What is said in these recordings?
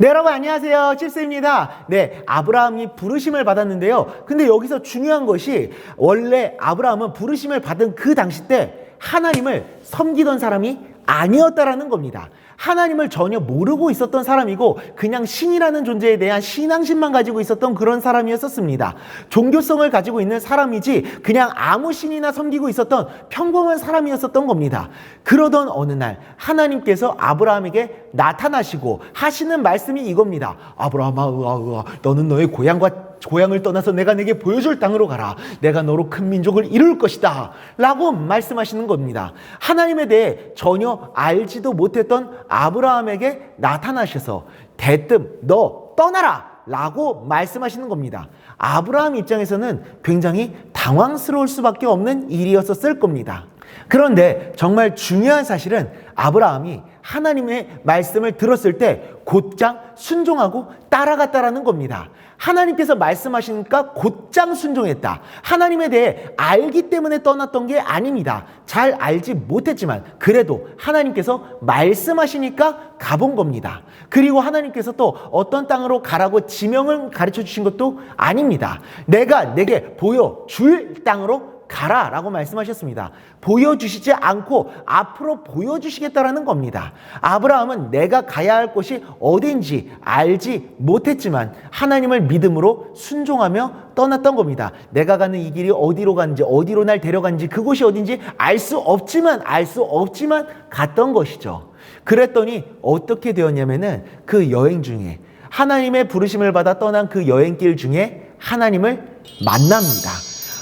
네, 여러분 안녕하세요. 칠스입니다. 네, 아브라함이 부르심을 받았는데요. 근데 여기서 중요한 것이 원래 아브라함은 부르심을 받은 그 당시 때 하나님을 섬기던 사람이 아니었다라는 겁니다. 하나님을 전혀 모르고 있었던 사람이고 그냥 신이라는 존재에 대한 신앙심만 가지고 있었던 그런 사람이었었습니다. 종교성을 가지고 있는 사람이지 그냥 아무 신이나 섬기고 있었던 평범한 사람이었었던 겁니다. 그러던 어느 날 하나님께서 아브라함에게 나타나시고 하시는 말씀이 이겁니다. 아브라함아, 너는 너의 고향과 고향을 떠나서 내가 내게 보여줄 땅으로 가라. 내가 너로 큰 민족을 이룰 것이다. 라고 말씀하시는 겁니다. 하나님에 대해 전혀 알지도 못했던 아브라함에게 나타나셔서 대뜸 너 떠나라. 라고 말씀하시는 겁니다. 아브라함 입장에서는 굉장히 당황스러울 수밖에 없는 일이었었을 겁니다. 그런데 정말 중요한 사실은 아브라함이 하나님의 말씀을 들었을 때 곧장 순종하고 따라갔다라는 겁니다. 하나님께서 말씀하시니까 곧장 순종했다. 하나님에 대해 알기 때문에 떠났던 게 아닙니다. 잘 알지 못했지만 그래도 하나님께서 말씀하시니까 가본 겁니다. 그리고 하나님께서 또 어떤 땅으로 가라고 지명을 가르쳐 주신 것도 아닙니다. 내가 내게 보여줄 땅으로 가라 라고 말씀하셨습니다. 보여주시지 않고 앞으로 보여주시겠다라는 겁니다. 아브라함은 내가 가야 할 곳이 어딘지 알지 못했지만 하나님을 믿음으로 순종하며 떠났던 겁니다. 내가 가는 이 길이 어디로 가는지 어디로 날 데려가는지 그곳이 어딘지 알 수 없지만 알 수 없지만 갔던 것이죠. 그랬더니 어떻게 되었냐면은 그 여행 중에 하나님의 부르심을 받아 떠난 그 여행길 중에 하나님을 만납니다.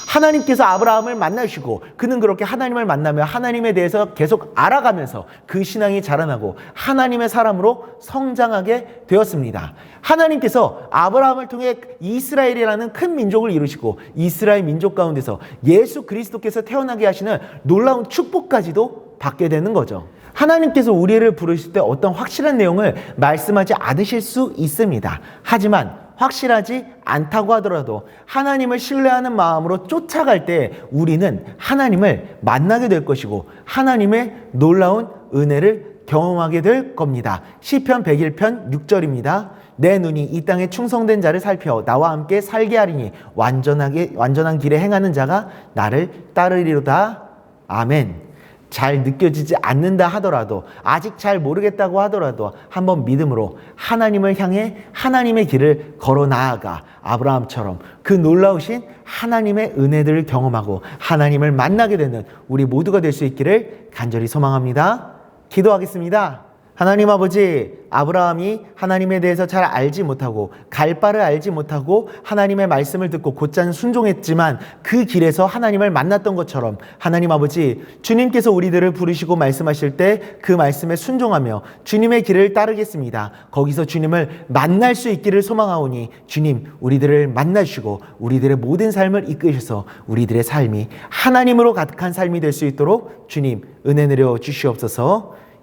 하나님께서 아브라함을 만나시고 그는 그렇게 하나님을 만나며 하나님에 대해서 계속 알아가면서 그 신앙이 자라나고 하나님의 사람으로 성장하게 되었습니다. 하나님께서 아브라함을 통해 이스라엘이라는 큰 민족을 이루시고 이스라엘 민족 가운데서 예수 그리스도께서 태어나게 하시는 놀라운 축복까지도 받게 되는 거죠. 하나님께서 우리를 부르실 때 어떤 확실한 내용을 말씀하지 않으실 수 있습니다. 하지만 확실하지 않다고 하더라도 하나님을 신뢰하는 마음으로 쫓아갈 때 우리는 하나님을 만나게 될 것이고 하나님의 놀라운 은혜를 경험하게 될 겁니다. 시편 101편 6절입니다. 내 눈이 이 땅에 충성된 자를 살펴 나와 함께 살게 하리니 완전하게 완전한 길에 행하는 자가 나를 따르리로다. 아멘. 잘 느껴지지 않는다 하더라도 아직 잘 모르겠다고 하더라도 한번 믿음으로 하나님을 향해 하나님의 길을 걸어 나아가 아브라함처럼 그 놀라우신 하나님의 은혜들을 경험하고 하나님을 만나게 되는 우리 모두가 될 수 있기를 간절히 소망합니다. 기도하겠습니다. 하나님 아버지, 아브라함이 하나님에 대해서 잘 알지 못하고 갈 바를 알지 못하고 하나님의 말씀을 듣고 곧장 순종했지만 그 길에서 하나님을 만났던 것처럼 하나님 아버지, 주님께서 우리들을 부르시고 말씀하실 때 그 말씀에 순종하며 주님의 길을 따르겠습니다. 거기서 주님을 만날 수 있기를 소망하오니 주님, 우리들을 만나주시고 우리들의 모든 삶을 이끄셔서 우리들의 삶이 하나님으로 가득한 삶이 될 수 있도록 주님 은혜 내려 주시옵소서.